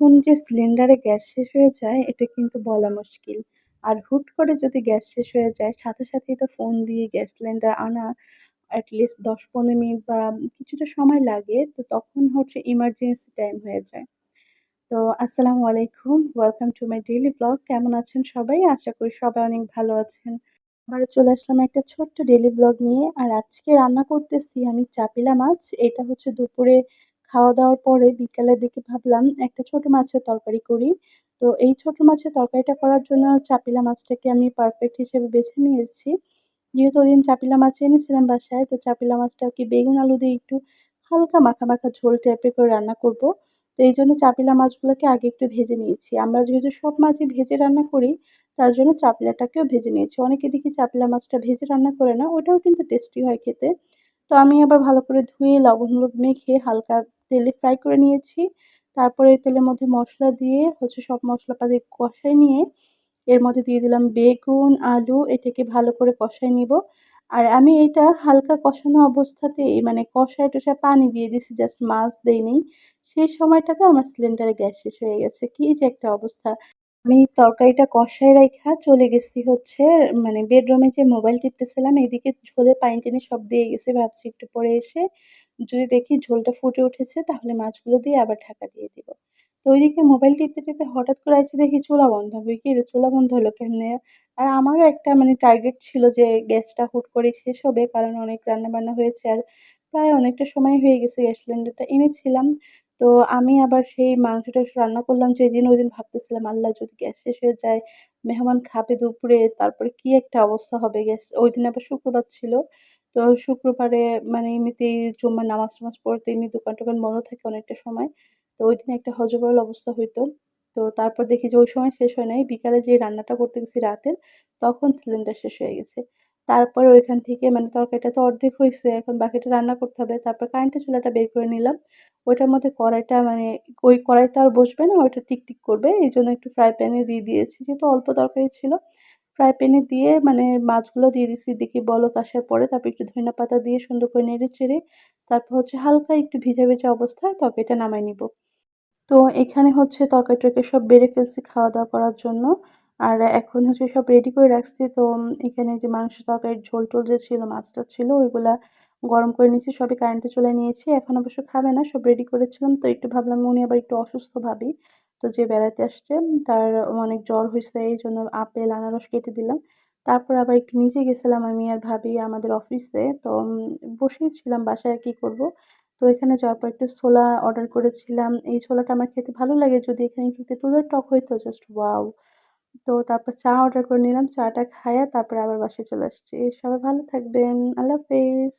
কখন যে সিলিন্ডারে গ্যাস শেষ হয়ে যায়, এটা কিন্তু বলা মুশকিল। আর হুট করে যদি গ্যাস শেষ হয়ে যায়, সাথে সাথেই তো ফোন দিয়ে গ্যাস সিলিন্ডার আনা at least ১০-১৫ মিনিট বা কিছুটা সময় লাগে। তো তখন হচ্ছে ইমার্জেন্সি টাইম হয়ে যায়। তো আসসালামু আলাইকুম। Welcome to my daily blog. কেমন আছেন সবাই? আশা করি সবাই অনেক ভালো আছেন। আবারও চলে আসলাম একটা ছোট্ট ডেইলি ব্লগ নিয়ে। আর আজকে রান্না করতেছি আমি চাপিলা মাছ। এটা হচ্ছে দুপুরে খাওয়া-দাওয়ার পরে বিকালের দিকে ভাবলাম একটা ছোট মাছের তরকারি করি। তো এই ছোট মাছের তরকারিটা করার জন্য চাপিলা মাছটাকে আমি পারফেক্ট হিসেবে বেছে নিয়েছি। যেহেতু ওইদিন চাপিলা মাছ এনেছিলাম বাসায়, তো চাপিলা মাছটাকে বেগুন আলু দিয়ে একটু হালকা মাখা, মাখা ঝোল টাইপের করে রান্না করব। তো এই জন্য চাপিলা মাছগুলোকে আগে একটু ভেজে নিয়েছি। আমরা যেহেতু সব মাছই ভেজে রান্না করি, তার জন্য চাপিলাটাকেও ভেজে নিয়েছি। অনেকে দেখি চাপিলা মাছটা ভেজে রান্না করে না, ওটাও কিন্তু টেস্টি হয় খেতে। তো আমি আবার ভালো করে ধুয়ে লবণ হলুদ মেখে হালকা তেলে ফ্রাই করে নিয়েছি। তারপরে তেলের মধ্যে মশলা দিয়ে হচ্ছে সব মশলাপাতি কষাই নিয়ে এর মধ্যে দিয়ে দিলাম বেগুন, আলু এটাকে ভালো করে কষাই নিব। আর আমি এটা হালকা কষানো অবস্থাতেই মানে কষায় টষায় পানি দিয়ে দিছি জাস্ট মাছ দেইনি। সেই সময়টাতে আমার সিলিন্ডারে গ্যাস শেষ হয়ে গেছে। কি যে একটা অবস্থা! আমি তরকারিটা কষায় রাইখা চলে গেছি হচ্ছে মানে বেডরুমে যে মোবাইল টিপতেছিলাম। এদিকে ঝোলে পানি টানি সব দিয়ে গেছে ভাবছি একটু পরে এসে যদি দেখি ঝোলটা ফুটে উঠেছে তাহলে মাছগুলো দিয়ে আবার ঢাকা দিয়ে দিব। তো ওইদিকে মোবাইল টিপতে, টিপতে হঠাৎ করে এসে দেখি চুলা বন্ধ। আমি কিরে চুলা বন্ধ হলো কেমনে? আর আমারও একটা মানে টার্গেট ছিল যে গ্যাসটা হুট করে শেষ হবে। কারণ অনেক রান্নাবান্না হয়েছে আর প্রায় অনেকটা সময় হয়ে গেছে গ্যাস সিলিন্ডারটা এনেছিলাম। তো আমি আবার সেই মাংসটা রান্না করলাম যেদিন ওইদিন ভাবতেছিলাম আল্লাহ যদি গ্যাস শেষ হয়ে যায়, মেহমান খাবে দুপুরে তারপরে কি একটা অবস্থা হবে গ্যাস ওই দিন আবার শুক্রবার ছিল। তো শুক্রবারে মানে এমনিতেই জুম্মার নামাজ-টামাজ পড়তে এমনি দোকান-টোকান বন্ধ থাকে অনেকটা সময়। তো ওইদিন একটা হযবরল অবস্থা হইতো। তো তারপর দেখি যে ওই সময় শেষ হয় নাই। বিকালে যেই রান্নাটা করতে গেছি রাতের, তখন সিলিন্ডার শেষ হয়ে গেছে। তারপরে ওইখান থেকে মানে তরকারিটা তো অর্ধেক হয়েছে এখন বাকিটা রান্না করতে হবে। তারপর কারেন্টের চুলাটা বের করে নিলাম। ওইটার মধ্যে কড়াইটা মানে ওই কড়াইতে আর বসবে না, ওইটা টিকটিক করবে। এই জন্য একটু ফ্রাই প্যানে দিয়ে দিয়েছি। যেহেতু অল্প তরকারি ছিল, ফ্রাই প্যানে দিয়ে মানে মাছগুলো দিয়ে দিছি। এদিকে বলক আসার পরে তারপর একটু ধইনা পাতা দিয়ে সুন্দর করে নেড়ে-চেড়ে তারপর হচ্ছে হালকা একটু ভিজা, ভিজা অবস্থায় তরকারিটা নামায় নিব। তো এখানে হচ্ছে তরকারি-টরকারি সব বেড়ে ফেলছি খাওয়া-দাওয়া করার জন্য। আর এখন হচ্ছে সব রেডি করে রাখছি। তো এখানে যে মাংস তরকারির ঝোল-টোল যে ছিল, মাছ-টাছ ছিল ওইগুলা গরম করে নিয়েছি। সবই কারেন্টে চলে নিয়েছি। এখন অবশ্য খাবে না। সব রেডি করেছিলাম। তো একটু ভাবলাম উনি আবার একটু অসুস্থ ভাবি। তো যে বেড়াতে আসছে তার অনেক জ্বর হয়েছে এই জন্য আপেল, আনারস কেটে দিলাম। তারপর আবার একটু নিচে গেছিলাম আমি আর ভাবি আমাদের অফিসে। তো বসেই ছিলাম বাসায় কি করব। তো এখানে যাওয়ার পর একটু ছোলা অর্ডার করেছিলাম। এই ছোলাটা আমার খেতে ভালো লাগে। যদি এখানে একটু তেঁতুলের টক হইতো জাস্ট ওয়াও! তো তারপর চা অর্ডার করে নিলাম। চাটা খাইয়া তারপরে আবার বাসায় চলে আসছি। সবাই ভালো থাকবেন। আল্লাহ হাফেজ।